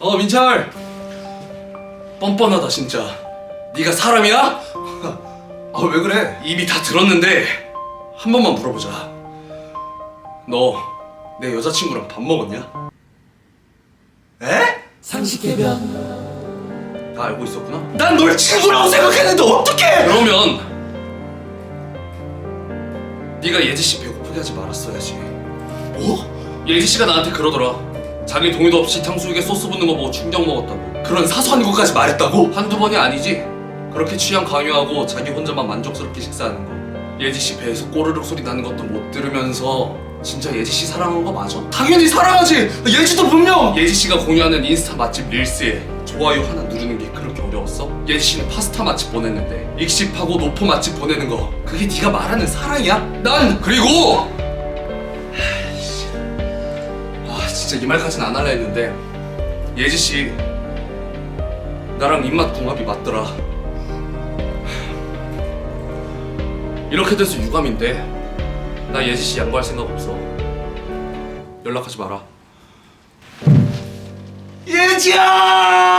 어 민철 뻔뻔하다 진짜 네가 사람이야? 아 왜 그래 이미 다 들었는데 한 번만 물어보자 너 내 여자친구랑 밥 먹었냐? 에? 상식 해변 다 알고 있었구나? 난 널 친구라고 생각했는데 어떡해 그러면 네가 예지 씨 배고프게 하지 말았어야지 뭐? 예지 씨가 나한테 그러더라 자기 동의도 없이 탕수육에 소스 붓는 거 보고 충격 먹었다고 그런 사소한 것까지 말했다고? 한두 번이 아니지 그렇게 취향 강요하고 자기 혼자만 만족스럽게 식사하는 거 예지 씨 배에서 꼬르륵 소리 나는 것도 못 들으면서 진짜 예지 씨 사랑한 거 맞아? 당연히 사랑하지 예지도 분명 예지 씨가 공유하는 인스타 맛집 릴스에 좋아요 하나 누르는 게 그렇게 어려웠어? 예지 씨는 파스타 맛집 보냈는데 익십하고 노포 맛집 보내는 거 그게 네가 말하는 사랑이야? 난 그리고 진짜 이 말까지는 안 할라 했는데 예지 씨 나랑 입맛 궁합이 맞더라. 이렇게 돼서 유감인데 나 예지 씨 양보할 생각 없어. 연락하지 마라. 예지야